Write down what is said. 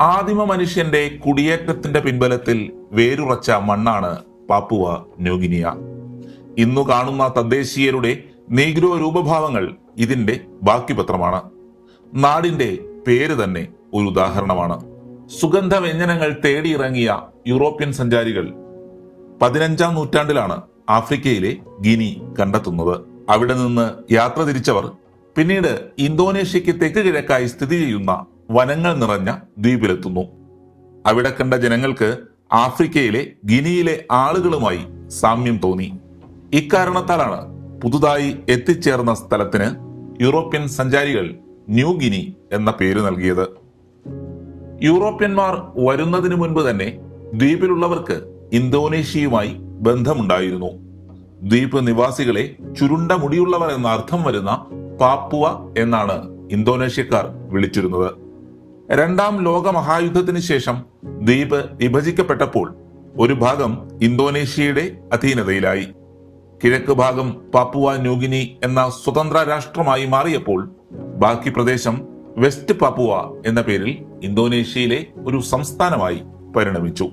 ആദിമ മനുഷ്യന്റെ കുടിയേറ്റത്തിന്റെ പിൻബലത്തിൽ വേരുറച്ച മണ്ണാണ് പാപ്പുവ ന്യൂഗിനിയ. ഇന്നു കാണുന്ന തദ്ദേശീയരുടെ നീഗ്രോ രൂപഭാവങ്ങൾ ഇതിന്റെ ബാക്കി പത്രമാണ് നാടിന്റെ പേര് തന്നെ ഒരു ഉദാഹരണമാണ്. സുഗന്ധ വ്യഞ്ജനങ്ങൾ തേടിയിറങ്ങിയ യൂറോപ്യൻ സഞ്ചാരികൾ പതിനഞ്ചാം നൂറ്റാണ്ടിലാണ് ആഫ്രിക്കയിലെ ഗിനി കണ്ടെത്തുന്നത്. അവിടെ നിന്ന് യാത്ര തിരിച്ചവർ പിന്നീട് ഇന്തോനേഷ്യക്ക് തെക്ക് കിഴക്കായി സ്ഥിതി ചെയ്യുന്ന വനങ്ങൾ നിറഞ്ഞ ദ്വീപിലെത്തുന്നു. അവിടെ കണ്ട ജനങ്ങൾക്ക് ആഫ്രിക്കയിലെ ഗിനിയിലെ ആളുകളുമായി സാമ്യം തോന്നി. ഇക്കാരണത്താലാണ് പുതുതായി എത്തിച്ചേർന്ന സ്ഥലത്തിന് യൂറോപ്യൻ സഞ്ചാരികൾ ന്യൂ ഗിനി എന്ന പേര് നൽകിയത്. യൂറോപ്യന്മാർ വരുന്നതിനു മുൻപ് തന്നെ ദ്വീപിലുള്ളവർക്ക് ഇന്തോനേഷ്യയുമായി ബന്ധമുണ്ടായിരുന്നു. ദ്വീപ് നിവാസികളെ ചുരുണ്ട മുടിയുള്ളവർ എന്ന അർത്ഥം വരുന്ന പാപ്പുവ എന്നാണ് ഇന്തോനേഷ്യക്കാർ വിളിച്ചിരുന്നത്. രണ്ടാം ലോക മഹായുദ്ധത്തിന് ശേഷം ദ്വീപ് വിഭജിക്കപ്പെട്ടപ്പോൾ ഒരു ഭാഗം ഇന്തോനേഷ്യയുടെ അധീനതയിലായി. കിഴക്ക് ഭാഗം പാപ്പുവ ന്യൂഗിനി എന്ന സ്വതന്ത്ര രാഷ്ട്രമായി മാറിയപ്പോൾ ബാക്കി പ്രദേശം വെസ്റ്റ് പാപ്പുവ എന്ന പേരിൽ ഇന്തോനേഷ്യയിലെ ഒരു സംസ്ഥാനമായി പരിണമിച്ചു.